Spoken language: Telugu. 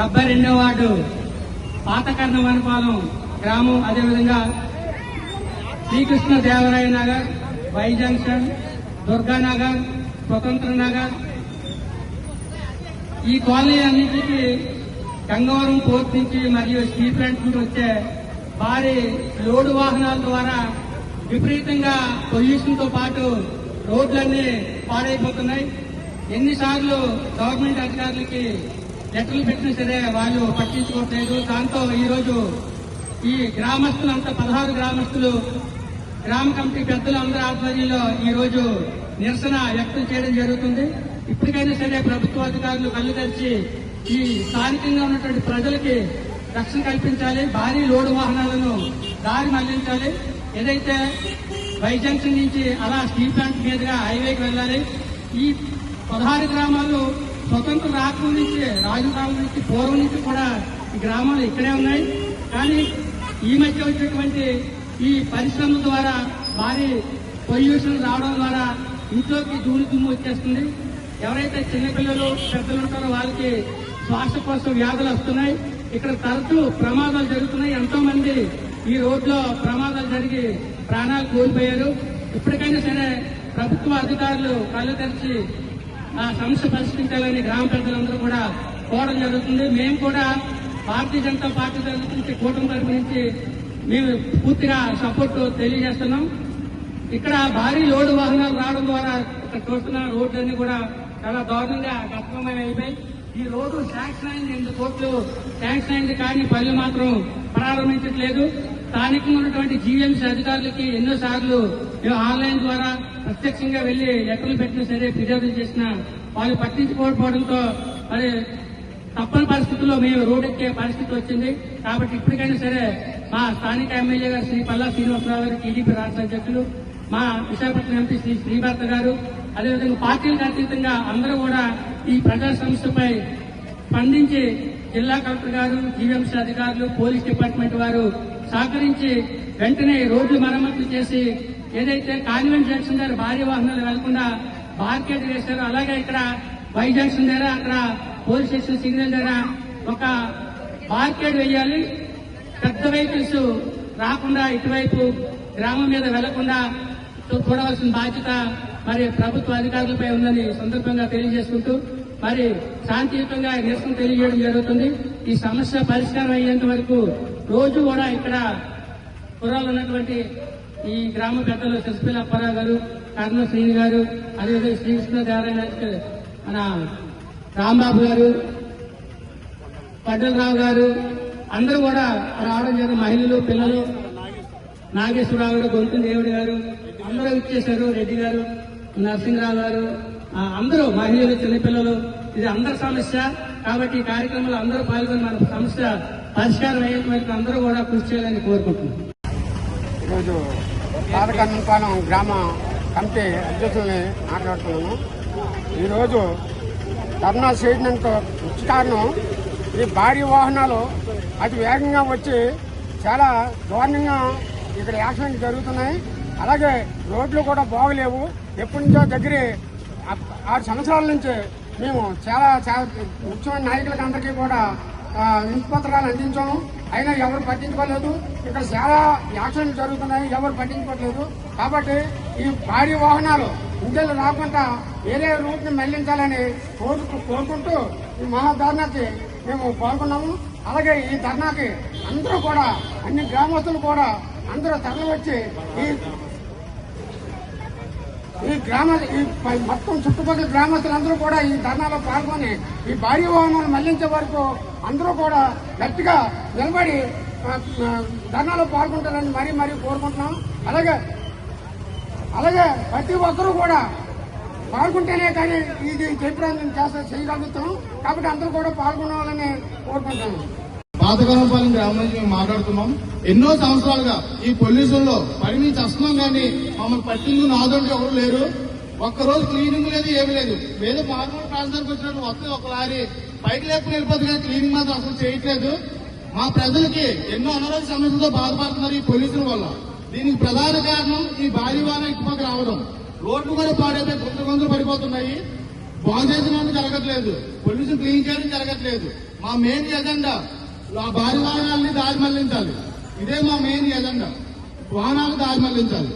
డెబ్బై రెండో వార్డు పాతకర్ణ వనపాలెం గ్రామం అదేవిధంగా శ్రీకృష్ణ దేవరాయ నగర్ వై జంక్షన్ దుర్గానగర్ స్వతంత్ర నగర్. ఈ కాలనీ అన్నింటికి గంగవరం పోర్ట్ నుంచి మరియు స్టీల్ ప్లాంట్ నుంచి వచ్చే భారీ లోడు వాహనాల ద్వారా విపరీతంగా పొల్యూషన్తో పాటు రోడ్లన్నీ పాడైపోతున్నాయి. ఎన్నిసార్లు గవర్నమెంట్ అధికారులకి లెటర్లు పెట్టినా సరే వాళ్ళు పట్టించుకోవట్లేదు దాంతో ఈ ఈ గ్రామస్తులంతా పదహారు గ్రామస్తులు గ్రామ కమిటీ పెద్దలు అందరి ఆధ్వర్యంలో ఈరోజు నిరసన వ్యక్తం చేయడం జరుగుతుంది. ఇప్పటికైనా సరే ప్రభుత్వ అధికారులు కళ్ళు తెరిచి ఈ స్థానికంగా ఉన్నటువంటి ప్రజలకి రక్షణ కల్పించాలి భారీ లోడు వాహనాలను దారి మళ్ళించాలి. ఏదైతే వైజంక్షన్ నుంచి అలా స్టీల్ ప్లాంట్ మీదుగా హైవేకి వెళ్ళాలి ఈ పదహారు గ్రామాలు స్వతంత్ర రాకముందు నుంచి రాజుకాలం నుంచి పూర్వం నుంచి కూడా ఈ గ్రామాలు ఇక్కడే ఉన్నాయి. కానీ ఈ మధ్య వచ్చేటువంటి ఈ పరిశ్రమల ద్వారా భారీ పొల్యూషన్ రావడం ద్వారా ఇంట్లోకి ధూళి దుమ్ము వచ్చేస్తుంది. ఎవరైతే చిన్నపిల్లలు పెద్దలు ఉంటారో వాళ్ళకి శ్వాసకోశ వ్యాధులు వస్తున్నాయి. ఇక్కడ తరచూ ప్రమాదాలు జరుగుతున్నాయి. ఎంతో మంది ఈ రోడ్లో ప్రమాదాలు జరిగి ప్రాణాలు కోల్పోయారు. ఇప్పటికైనా సరే ప్రభుత్వ అధికారులు కళ్ళు తెరిచి ఆ సమస్య పరిష్కరించాలని గ్రామ పెద్దలందరూ కూడా కోరడం జరుగుతుంది. మేము కూడా భారతీయ జనతా పార్టీ తరఫు నుంచి కూటమి తరఫు నుంచి మేము పూర్తిగా సపోర్ట్ తెలియజేస్తున్నాం. ఇక్కడ భారీ లోడు వాహనాలు రావడం ద్వారా ఇక్కడ చూస్తున్న రోడ్లన్నీ కూడా చాలా దారుణంగా గతమయం అయిపోయి ఈ రోడ్డు శాంక్షన్ అయింది. ఎనిమిది కోట్లు శాంక్షన్ అయింది కానీ పనులు మాత్రం ప్రారంభించట్లేదు. స్థానికంగా ఉన్నటువంటి జీవీఎంసీ అధికారులకి ఎన్నోసార్లు మేము ఆన్లైన్ ద్వారా ప్రత్యక్షంగా వెళ్ళి లెక్కలు పెట్టినా సరే ఫిర్యాదు చేసిన వాళ్ళు పట్టించుకోకపోవడంతో మరి తప్పని పరిస్థితుల్లో మేము రోడ్డెక్కే పరిస్థితి వచ్చింది. కాబట్టి ఇప్పటికైనా సరే మా స్థానిక ఎమ్మెల్యే గారు శ్రీ పల్లా శ్రీనివాసరావు గారు టీడీపీ రాష్ట్ర అధ్యక్షులు మా విశాఖపట్నం ఎంపీ శ్రీ శ్రీభర్త గారు అదేవిధంగా పార్టీలకు అతీతంగా అందరూ కూడా ఈ ప్రజా సమస్యపై స్పందించి జిల్లా కలెక్టర్ గారు జీవీఎంసీ అధికారులు పోలీస్ డిపార్ట్మెంట్ వారు సహకరించి వెంటనే రోడ్లు మరమ్మతులు చేసి ఏదైతే కాన్వెంట్ జంక్షన్ దగ్గర భారీ వాహనాలు వెళ్ళకుండా బార్కెట్ వేశారో అలాగే ఇక్కడ వై జంక్షన్ దగ్గర అక్కడ పోలీస్ స్టేషన్ సిగ్నల్ దగ్గర ఒక బార్కెట్ వేయాలి. పెద్ద వెహికల్స్ రాకుండా ఇటువైపు గ్రామం మీద వెళ్ళకుండా చూడవలసిన బాధ్యత మరి ప్రభుత్వ అధికారులపై ఉందని సందర్భంగా తెలియజేసుకుంటూ మరి శాంతియుతంగా నిరసన తెలియజేయడం జరుగుతుంది. ఈ సమస్య పరిష్కారం అయ్యేంత వరకు రోజు కూడా ఇక్కడ పురాలు ఉన్నటువంటి ఈ గ్రామ పెద్దలు శశిపిల్ల అప్పారావు గారు కర్ణ శ్రీని గారు అదేవిధంగా శ్రీకృష్ణ మన రాంబాబు గారు పడ్డలరావు గారు అందరూ కూడా రావడం జరిగిన మహిళలు పిల్లలు నాగేశ్వరరావు గారు గొంతు దేవుడు గారు అందరూ ఇచ్చేశారు రెడ్డి గారు నరసింహరావు గారు అందరూ మహిళలు చిన్నపిల్లలు ఇది అందరి సమస్య. కాబట్టి ఈ కార్యక్రమంలో అందరూ పాల్గొని మన సమస్య పరిష్కారం అయ్యేంత అందరూ కూడా కృషి చేయాలని కోరుకుంటున్నాను ఈరోజు పాతకన్నంపాలెం గ్రామ కమిటీ అధ్యక్షుల్ని మాట్లాడుతున్నాను ఈరోజు ధర్నా చేయడానికి ముఖ్య కారణం ఈ భారీ వాహనాలు అతి వేగంగా వచ్చి చాలా దారుణంగా ఇక్కడ యాక్సిడెంట్ జరుగుతున్నాయి. అలాగే రోడ్లు కూడా బాగలేవు. ఎప్పటి నుంచో దగ్గరే ఆరు సంవత్సరాల నుంచి మేము చాలా చాలా ముఖ్యమైన నాయకులకు అందరికీ కూడా ఆ, పత్రాలు అందించాము. అయినా ఎవరు పట్టించుకోలేదు. ఇక్కడ చాలా యాక్షన్లు జరుగుతున్నాయి. ఎవరు పట్టించుకోవట్లేదు కాబట్టి ఈ భారీ వాహనాలు ఇంజన్లు రాకుండా వేరే రూట్ని మళ్ళించాలని కోరుకు కోరుకుంటూ ఈ మహాధర్నాకి మేము పాల్గొన్నాము. అలాగే ఈ ధర్నాకి అందరూ కూడా అన్ని గ్రామస్తులు కూడా అందరూ తరలి వచ్చి ఈ ఈ గ్రామ ఈ మొత్తం చుట్టుపక్కల గ్రామస్తులందరూ కూడా ఈ ధర్నాలో పాల్గొని ఈ భారీ వాహనాలు మళ్ళించే వరకు అందరూ కూడా గట్టిగా నిలబడి ధర్నాలో పాల్గొంటారని మరీ మరీ కోరుకుంటున్నాం. అలాగే అలాగే ప్రతి ఒక్కరూ కూడా పాల్గొంటేనే కానీ ఇది జయప్రదం చేస్తా చేయగలుగుతాం. కాబట్టి అందరూ కూడా పాల్గొనాలని కోరుకుంటున్నాం. పాతకాలంపాలెం గ్రామం నుంచి మేము మాట్లాడుతున్నాం. ఎన్నో సంవత్సరాలుగా ఈ పొల్యూషన్లో పని నుంచి వస్తున్నాం కానీ మమ్మల్ని పట్టింది నాదంటే ఎవరు లేరు. ఒక్కరోజు క్లీనింగ్ లేదు ఏమీ లేదు. ఏదో మామూలు ప్రాంతానికి వచ్చినట్టు వస్తే ఒక లారీ పైకి లేకుండా వెళ్ళిపోతుంది కానీ క్లీనింగ్ మాత్రం అసలు చేయట్లేదు. మా ప్రజలకి ఎన్నో అనారోగ్య సమస్యలతో బాధపడుతున్నారు ఈ పొల్యూషన్ వల్ల. దీనికి ప్రధాన కారణం ఈ భారీ వాన ఇటుపక్క రావడం. రోడ్లు కూడా పాడైతే గుంత గుంతలు పడిపోతున్నాయి. బాగు చేసిన జరగట్లేదు పొల్యూషన్ క్లీన్ చేయడం జరగట్లేదు మా మెయిన్ ఎజెండా భారీ వాహనాలని దారి మళ్ళించాలి. ఇదే మా మెయిన్ ఎజెండా వాహనాలు దారి మళ్ళించాలి.